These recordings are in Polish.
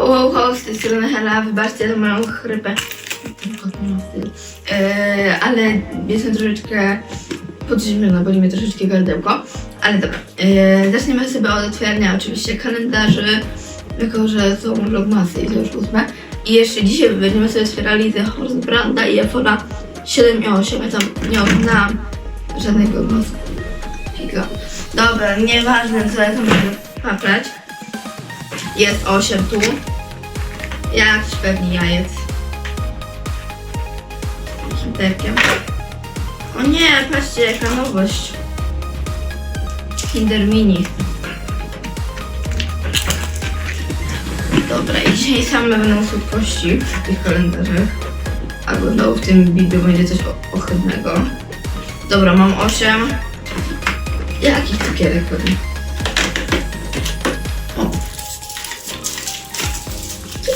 Wow, wow, z tej strony Hela, wybaczcie za moją chrypę. Eee, ale jestem troszeczkę podziemiona, boli mnie troszeczkę gardełko. Ale dobra, eee, zaczniemy sobie od otwierania oczywiście kalendarzy, jako że są vlogmasy i to już ósme. I jeszcze dzisiaj będziemy sobie otwierali The Horse Branda i Afora 7 i 8. Ja tam nie oglądałam żadnego vlogmasu. Figa. Dobra, nieważne co ja tam będę patrzeć. Jest 8 tu. Jakiś pewnie jajec. Kinderkiem. O nie, patrzcie jaka nowość. Kinder Mini. Dobra, i dzisiaj same będą słodkości w tych kalendarzach. Albo no, w tym bibliu będzie coś ohydnego. Dobra, mam 8. Jakich cukierek pewnie?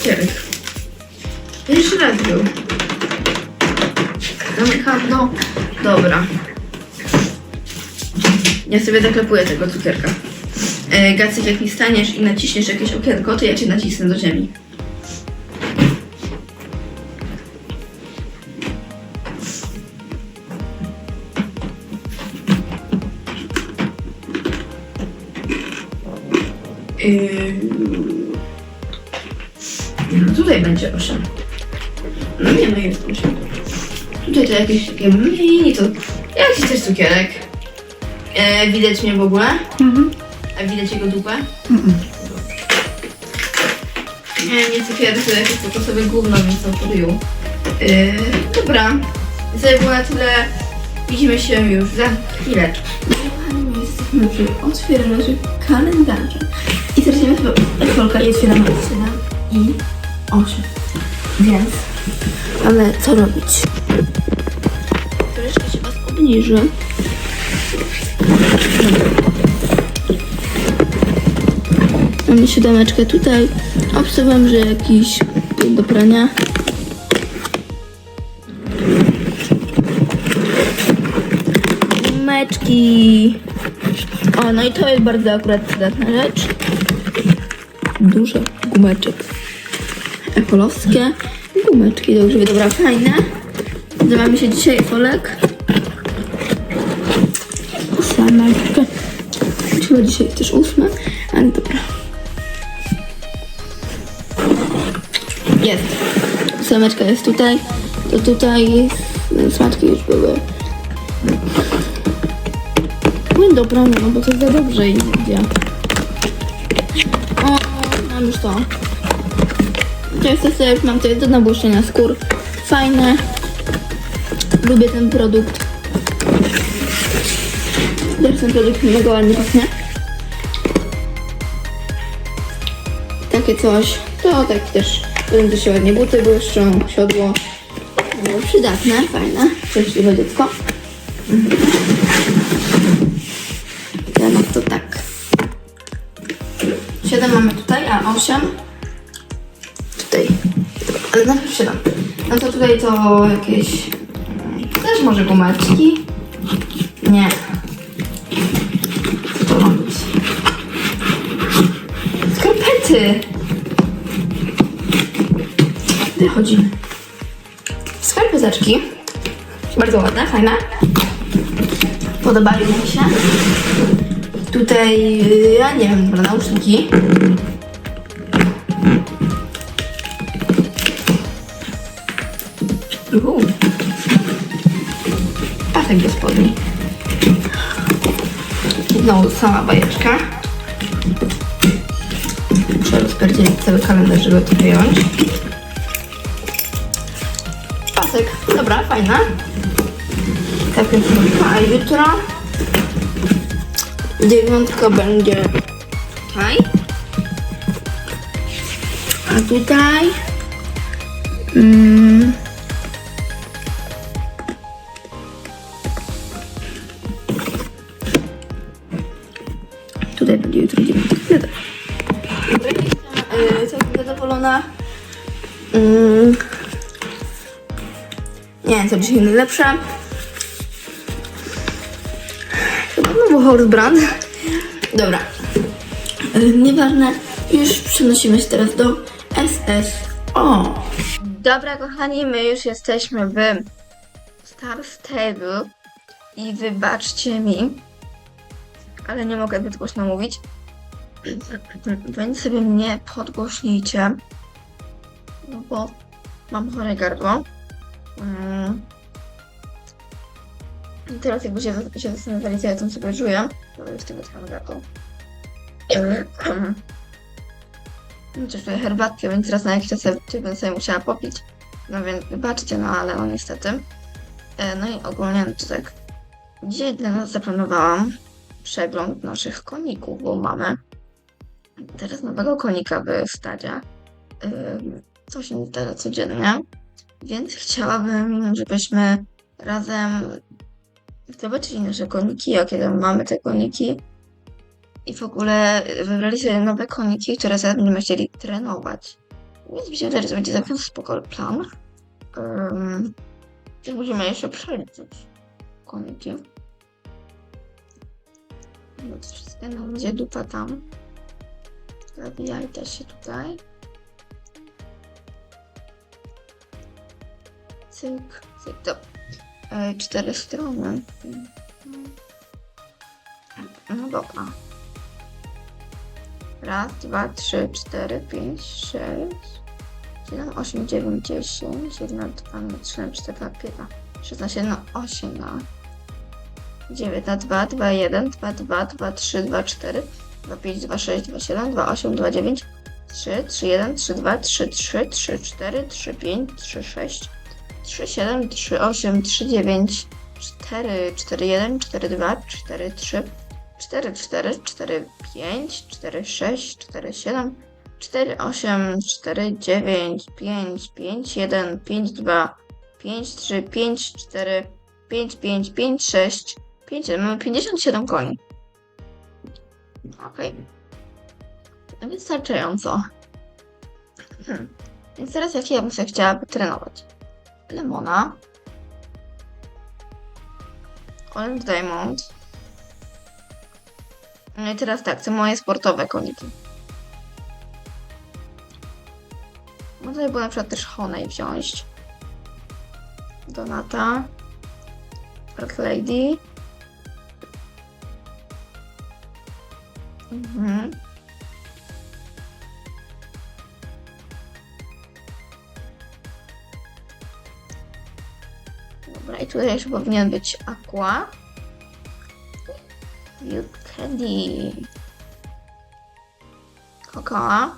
Cukierek. Jeszcze raz był. Zamykam, no. Dobra. Ja sobie zaklepuję tego cukierka. E, Gacyk, jak mi staniesz i naciśniesz jakieś okienko, to ja cię nacisnę do ziemi. Yy... No tutaj będzie 8. No nie, no jest 8. Tutaj to jakieś takie mini, to jakiś też cukierek. E, widać mnie w ogóle? Mhm. A widać jego dupę? Mhm. Nie, nie cukierek, to jakieś kokosowe gówno, więc są you. Yy, dobra, to było na tyle. Widzimy się już za chwileczkę. Kochani, jesteśmy przy otwieraniu kalendarza. I zaczniemy sobie od Folka i otwieramy 7 i 8. Więc, ale co robić? Troszeczkę się Was obniży. Mamy siódemeczkę tutaj. Obstawiam, że jakiś do prania. Gumeczki. O, no i to jest bardzo akurat przydatna rzecz. Dużo gumeczek. Echolowskie. Gumeczki do grzyby. Dobra, fajne. Zamawiamy się dzisiaj folek. Ósemeczkę. Chyba dzisiaj też ósme, ale dobra. Jest. Ósemeczka jest tutaj. To tutaj. Smaczki już były. No dobra, no bo to za dobrze idzie. O, mam już to. Często sobie mam to do nabłyszczenia skór. Fajne. Lubię ten produkt. Też ten produkt mega ładnie pachnie. Takie coś. To tak też. To się ładnie buty błyszczą, siodło. No, przydatne, fajne. Szczęśliwe dziecko. Mhm. Teraz to tak. 7 mamy tutaj, a 8 tutaj. Ale najpierw 7. No to tutaj to jakieś... mm, Też może gumeczki? Nie. Co to ma? Skarpety! Wychodzimy. Skarpeteczki. Bardzo ładne, fajne. Podobały mi się. Tutaj, y, ja nie wiem, nauszniki. Uhu. Pasek do spodni. Sama bajeczka. Muszę rozpierdzielić cały kalendarz, żeby to wyjąć. Pasek, dobra, fajna. Tak więc a jutro dziewiątka będzie tutaj. A tutaj mm, tutaj będzie jutro dziewiątka. Wiadomo. Dobra, Jestem zadowolona. Mm, nie wiem, co dzisiaj najlepsze. Chyba znowu Horse Brand. Dobra. Y, Nieważne. Już przenosimy się teraz do SSO. Dobra, kochani, my już jesteśmy w Star Stable i wybaczcie mi, ale nie mogę zbyt głośno mówić. Więc sobie mnie podgłośnijcie, no bo mam chore gardło. Mm. Teraz jakby się, się zastanawiali, co ja tam sobie czuję, to już tego tam gardło. No też tutaj herbatkę, więc raz na jakiś czas będę sobie musiała popić. No więc wybaczcie, no ale no niestety. E, No i ogólnie no to tak. Dzisiaj dla nas zaplanowałam przegląd naszych koników, bo mamy teraz nowego konika w stadzie. Co się teraz codziennie. Więc chciałabym, żebyśmy razem zobaczyli nasze koniki, jakie tam mamy te koniki. I w ogóle wybrali sobie nowe koniki, które zaraz będziemy chcieli trenować. Więc wydaje, że to będzie całkiem spoko plan. Um, musimy jeszcze przeliczyć koniki. No to wszystko no, gdzie dupa tam. Zabijaj też się tutaj. Cyk, cyk, to. E, cztery strony. No dobra. Raz, dwa, trzy, cztery, pięć, sześć, siedem, osiem, dziewięć, dziesięć, jedna, dwa, trzy, cztery, pięć, szesnaście, no, osiem, no. Dziewięć, na dwa, dwa, jeden, dwa, dwa, dwa, trzy, dwa, cztery, dwa, pięć, dwa, sześć, dwa, siedem, dwa, osiem, dwa, dziewięć, trzy, trzy, jeden, trzy, dwa, trzy, trzy, trzy, cztery, trzy, pięć, trzy, sześć, trzy, siedem, trzy, osiem, trzy, dziewięć, cztery, cztery, jeden, cztery, dwa, cztery, trzy, 4, 4, 4, 5, 4, 6, 4, 7, 4, 8, 4, 9, 5, 5, 1, 5, 2, 5, 3, 5, 4, 5, 5, 5, 6, 5, 7. Mamy 57 koni. Okej. Okay. Wystarczająco. Hmm. Więc teraz jakie ja bym sobie chciała trenować? Lemona. Orange Diamond. No i teraz tak, co moje sportowe koniki. Można by było na przykład też Honey wziąć. Donata. Dark Lady. Mhm. Dobra, i tutaj jeszcze powinien być Aqua. Candy. Kokoa.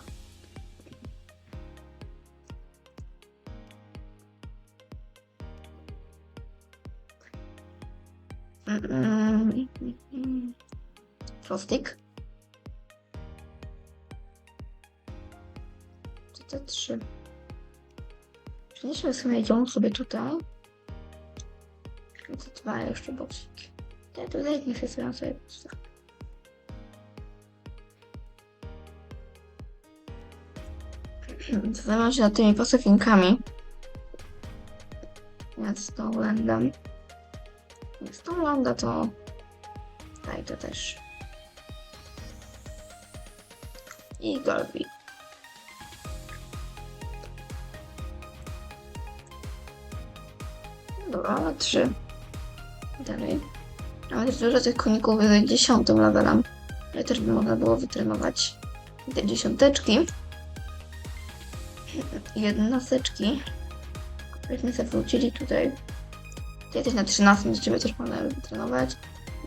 Mm-mm. Frostik. To te trzy. Przenieśmy sobie ją sobie tutaj. To dwa jeszcze boksiki. Te tutaj niech się sobie postawię. Zastanawiam się nad tymi posyfinkami. Nad Stonelandem. Jak Stonelanda to... Daj to też. I Golby. Mamy trzy. Dalej. Ale jest dużo tych koników z dziesiątym levelem. Ale też by można było wytrenować te dziesiąteczki jednoseczki. Byśmy sobie wrócili tutaj. Tutaj też na 13 do Ciebie też można wytrenować.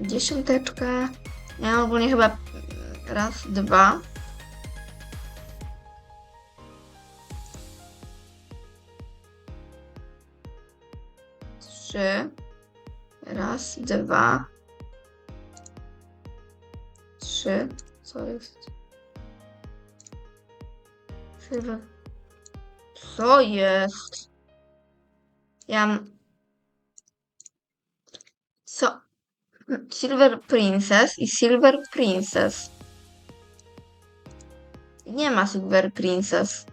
Dziesiąteczkę. Ja ogólnie chyba raz, dwa. Trzy. Raz, dwa. Trzy. Co jest? Trzy. Co jest? Ja. Co? Silver Princess i Silver Princess. Nie ma Silver Princess.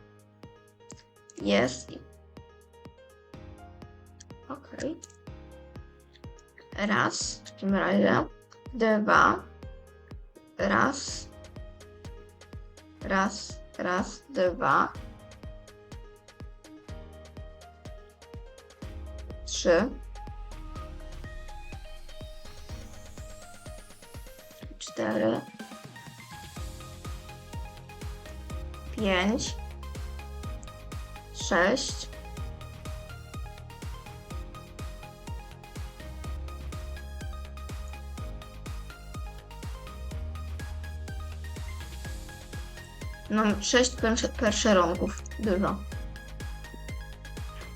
Jest. Okej. Okay. Raz w takim razie. Dwa. Raz. Raz, raz, dwa. Trzy. Cztery. Pięć. Sześć. Mam sześć persze- perszeronków. Dużo.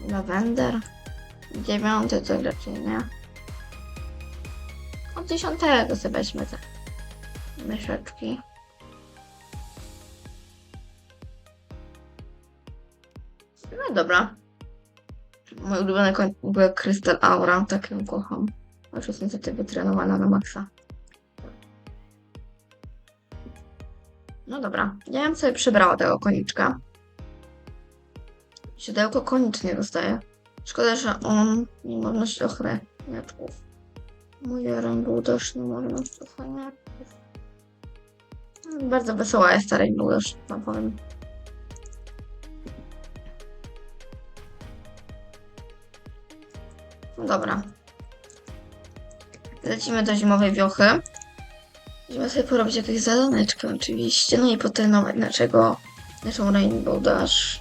Lawender. Dziewiąty to raczej nie. Od dziesiątego sobie weźmy te myszeczki. No dobra. Mój ulubiony koń był Crystal Aura, tak ją kocham. Jest niestety wytrenowana na maksa. No dobra, ja bym sobie przybrała tego koniczka. Siodełko konicznie dostaje. Szkoda, że on nie ma nosić ochraniaczków. Mój Rainbow też nie może nosić ochraniaczków. No, Bardzo wesoła jest ta Rainbow też, wam powiem. No dobra. Lecimy do zimowej wiochy. Musimy sobie porobić jakieś zadaneczkę oczywiście, no i potrenować naszego, naszą Rainbow Dash.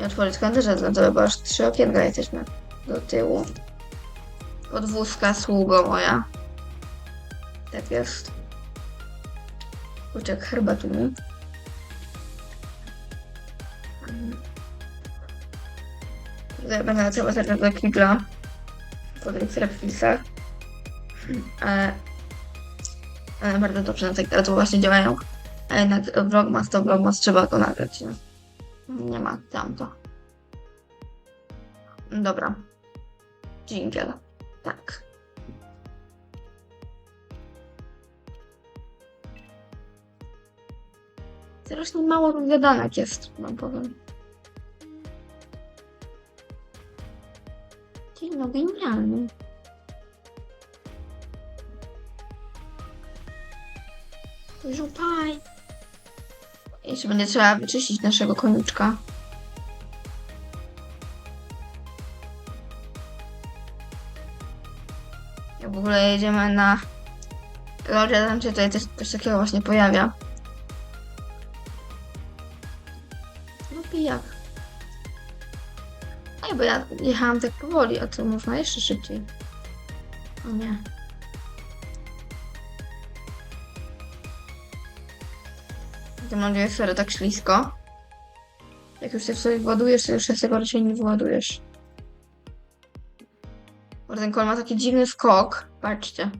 I otworzyć kalendarze dla tobie, bo aż trzy okienka jesteśmy do tyłu. Podwózka sługo moja. Tak jest. Kurczak. Tutaj będę cały serce do kibla. Po tych. Ale ale bardzo dobrze na tak to właśnie działają. A jednak vlogmas to vlogmas trzeba go nagrać. Nie, nie ma tamto. Dobra. Jingle. Tak. Strasznie mało gadanek jest, wam powiem. Dzień dobry, genialny. Żupaj. Jeszcze będzie trzeba wyczyścić naszego koniuczka. Jak w ogóle jedziemy na Gloria, tam się tutaj też coś takiego właśnie pojawia. No pijak. Ej, bo ja jechałam tak powoli, a to można jeszcze szybciej. O nie. Mam nadzieję, że tak ślisko. Jak już się w sobie władujesz, to już się z tego raczej nie wyładujesz. Bo ten ma taki dziwny skok. Patrzcie.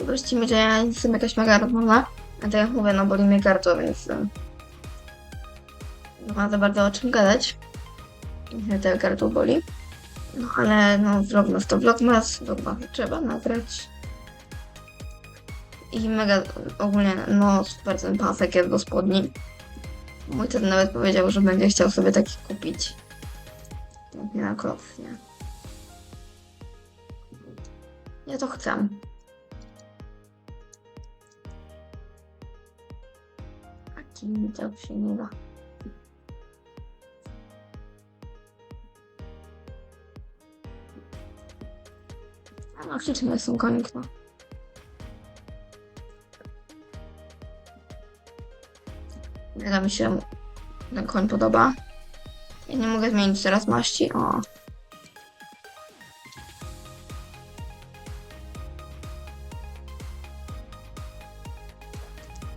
Wyobraźcie mi, że ja jestem jakaś mega rozmowna, a tak jak mówię, no boli mnie gardło, więc nie ma za bardzo o czym gadać. Mnie te gardło boli. No ale no vlogmas to vlogmas, vlogmas trzeba nagrać. I mega ogólnie, no super ten pasek jest do spodni. Mój tata nawet powiedział, że będzie chciał sobie taki kupić. Nie na kloc, nie? Ja to chcę. Taki mi to się nie da. A no, ten konik, no. Wydaje mi się, ten koń podoba. Ja nie mogę zmienić teraz maści, o.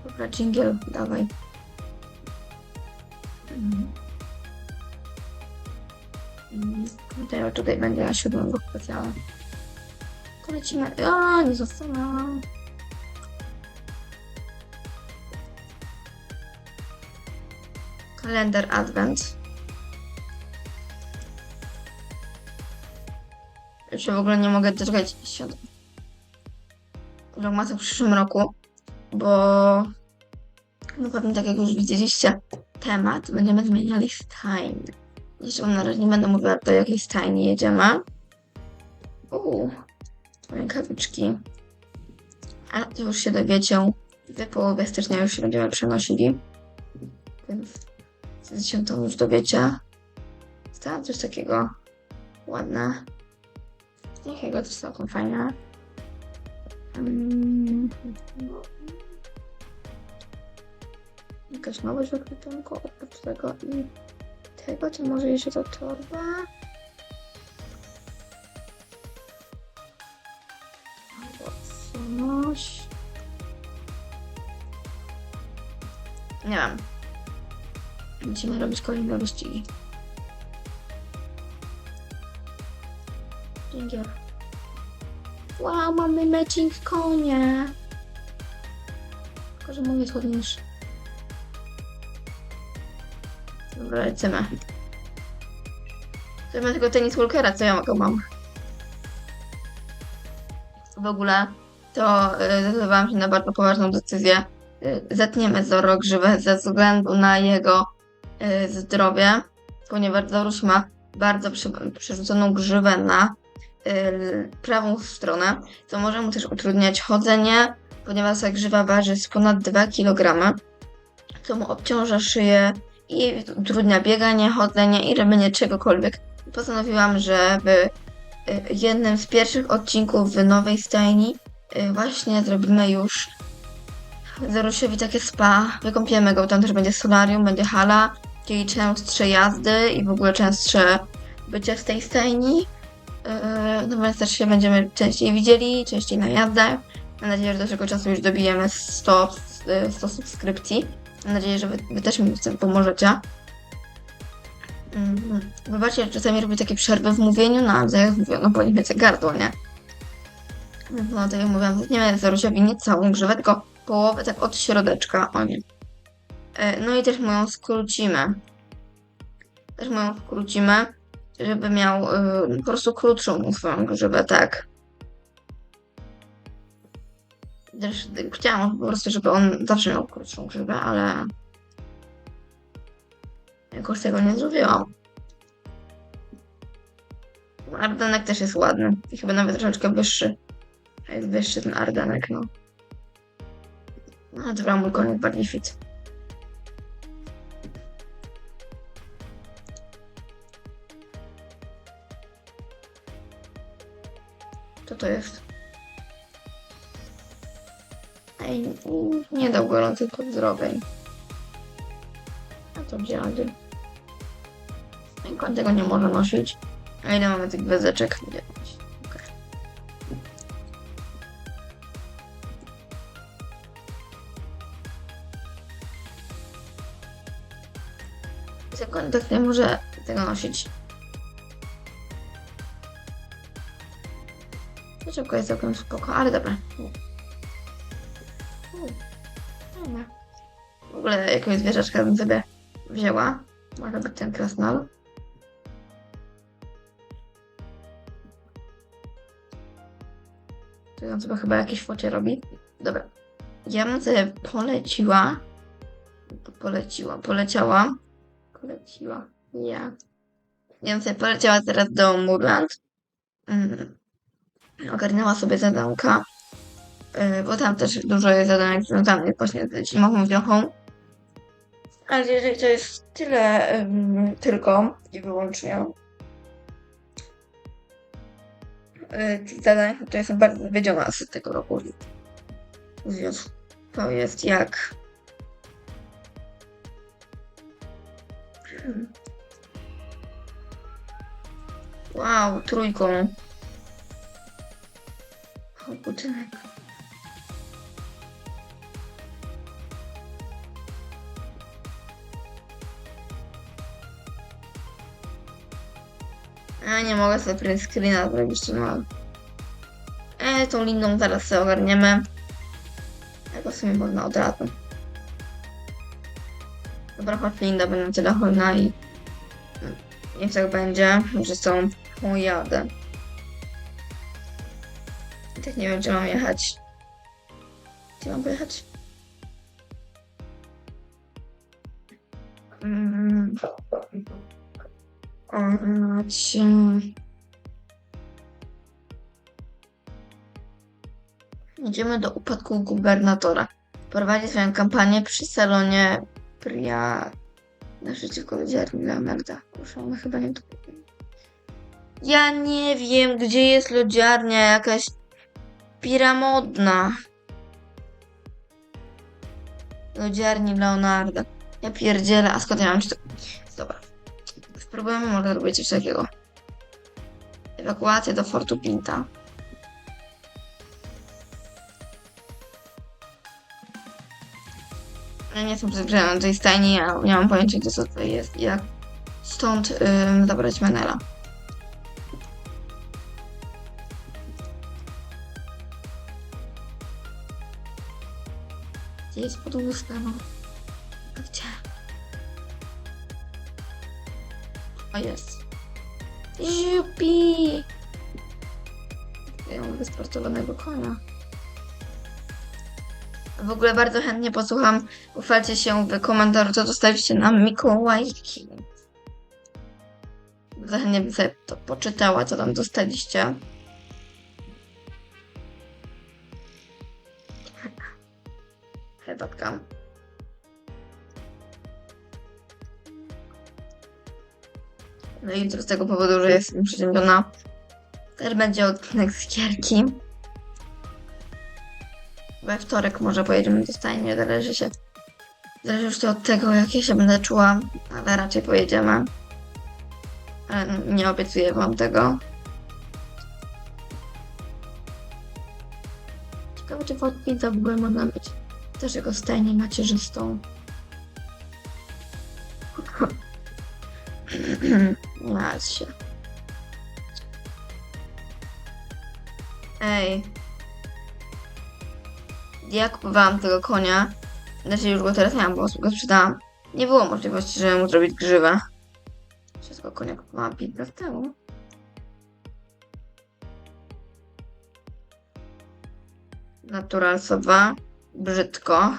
Dobra, dżingiel, dawaj. Tutaj, będzie na siódmym roku specjalnym. To lecimy. O, nie zostanę. Kalendar Advent. Już w ogóle nie mogę doczekać świąt. Vlogmasa w przyszłym roku, bo no pewnie tak jak już widzieliście temat, będziemy zmieniali stajnie. Jeszcze wam na razie nie będę mówiła do jakiej stajni jedziemy. Uuu, rękawiczki. A to już się dowiecie. W połowie stycznia już się będziemy przenosili. Więc z 10 już dowiecie. Stała coś takiego ładne. Jakiego to całkiem fajne. Mm. Jakaś nowość w oprócz tego i tego, czy może jeszcze to torba? Albo coś. Nie wiem. Będziemy robić kolejne wyścigi. Dzięki. Wow, mamy matching konie. Tylko, że mój jest ładniejszy. Dobra. To ma tylko tenis walkera, co ja go mam. W ogóle to y, zdecydowałam się na bardzo poważną decyzję. Y, Zetniemy Zoro grzywę ze względu na jego y, zdrowie, ponieważ Zoruś ma bardzo przerzuconą grzywę na prawą stronę, co może mu też utrudniać chodzenie, ponieważ ta grzywa waży ponad 2 kg, co mu obciąża szyję i utrudnia bieganie, chodzenie i robienie czegokolwiek. Postanowiłam, żeby y, jednym z pierwszych odcinków w nowej stajni y, właśnie zrobimy już Zarusiowi takie spa, wykąpiemy go, tam też będzie solarium, będzie hala, czyli częstsze jazdy i w ogóle częstsze bycie w tej stajni. No więc też się będziemy częściej widzieli, częściej na jazdach. Mam nadzieję, że do tego czasu już dobijemy 100, yy, 100 subskrypcji. Mam nadzieję, że wy, wy też mi w tym pomożecie. Wybaczcie, że czasami robię takie przerwy w mówieniu, no ale tak jak mówię, no bo nie wiecie gardło, nie? No tak jak mówiłam, zetniemy Zarusiowi nie całą grzywę, tylko połowę tak od środeczka, o nie. E, No i też mu ją skrócimy. Też mu ją skrócimy, żeby miał y, po prostu krótszą swoją grzywę, tak. Chciałam po prostu, żeby on zawsze miał krótszą grzywę, ale jakoś tego nie zrobiłam. Ardanek też jest ładny i chyba nawet troszeczkę wyższy. A Jest wyższy ten Ardanek, no. No dobra, mój koniec bardziej fit. Co to jest? Ej, nie dał gorącej zdrowej. A to dziady. Nikt tego nie może nosić. A ile mamy tych wezeczek? Dziewięć. Okej. Zakon tak nie może tego nosić. Szybko jest całkiem spoko, ale. Dobra. Ogóle jakąś zwierzaczkę bym sobie wzięła. Może być ten krasnal. To on sobie chyba jakieś focie robi. Dobra. Ja bym sobie poleciła. Poleciła, poleciała. Poleciła. Ja. Ja bym sobie poleciała teraz do Murland. Mm. Ogarnęła sobie zadanka. Yy, bo tam też dużo jest zadanek związanych właśnie z zimową wiochą. Ale jeżeli to jest tyle ym, tylko i wyłącznie tych zadań, to jestem bardzo zawiedziona z tego roku. Więc to jest jak. Wow, trójką. O, budynek. Ja nie mogę sobie print screena zrobić, czy no. E, tą liną zaraz sobie ogarniemy. Ja go w sumie można od razu. Dobra, choć linda będę tyle hojna i... Niech tak będzie, że są pojadę. I tak nie wiem, gdzie mam jechać. Gdzie mam pojechać? Cię. Idziemy do upadku gubernatora. Prowadzi swoją kampanię przy salonie Pria... Naprzeciwko lodziarni Leonarda. Ona chyba nie tu. Ja nie wiem, gdzie jest lodziarnia jakaś piramodna. Lodziarni Leonarda. Ja pierdzielę, a skąd ja mam się to... Spróbujemy może zrobić coś takiego. Ewakuacja do Fortu Pinta. Ja nie jestem przyzwyczajona do tej stajni, ja nie mam pojęcia, gdzie co tutaj jest jak stąd ym, zabrać Menela. Gdzie jest podwózka, no? O, jest. Jupi! Ja mam wysportowanego konia. W ogóle bardzo chętnie posłucham. Uchwalcie się w komentarzu, co dostaliście na Mikołajki. Bardzo chętnie bym sobie to poczytała, co tam dostaliście. Jutro z tego powodu, że jestem przeziębiona, też będzie odcinek z gierki. We wtorek może pojedziemy do stajni, zależy się. Zależy już to od tego, jak ja się będę czuła, ale raczej pojedziemy. Ale nie obiecuję wam tego. Ciekawe, czy Fortnite w ogóle można mieć też jego stajnię macierzystą. Martw się. Ej. Ja kupowałam tego konia. Znaczy już go teraz nie mam, bo go sprzedałam. Nie było możliwości, żeby mu zrobić grzywę. Wszystko konia kupowałam 5 lat temu. Naturalsowa. Brzydko.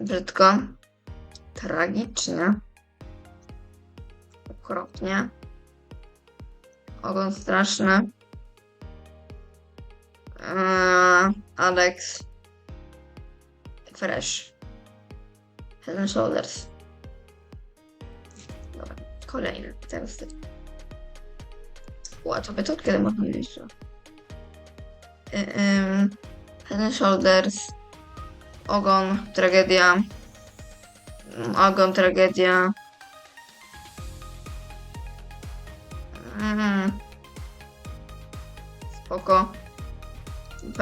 Brzydko. Tragicznie. Okropnie. Ogon straszny. Eee, Alex. Fresh. Head and Shoulders. Dobra, kolejny. Teraz ty. Łatwo by to kiedy można mieć. Ym, Head and Shoulders. Ogon, tragedia. Ogon, tragedia.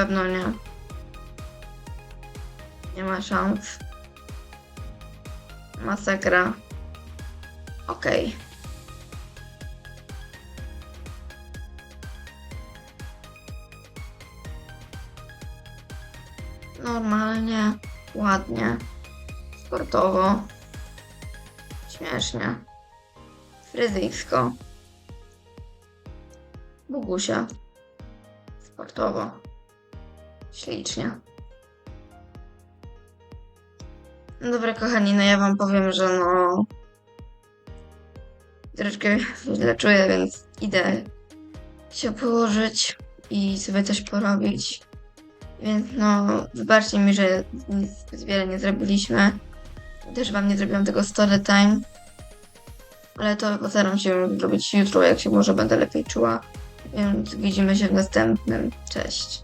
Pewno nie. Nie ma szans. Masakra. Okej. Normalnie, ładnie, sportowo, śmiesznie, fryzyjsko, Bugusia, sportowo, ślicznie. No Dobra, kochani, no ja wam powiem, że no. Troszkę źle czuję, więc idę się położyć i sobie coś porobić. Więc no, wybaczcie mi, że nic wiele nie zrobiliśmy. Też wam nie zrobiłam tego story time. Ale to postaram się zrobić jutro, jak się może będę lepiej czuła. Więc widzimy się w następnym. Cześć.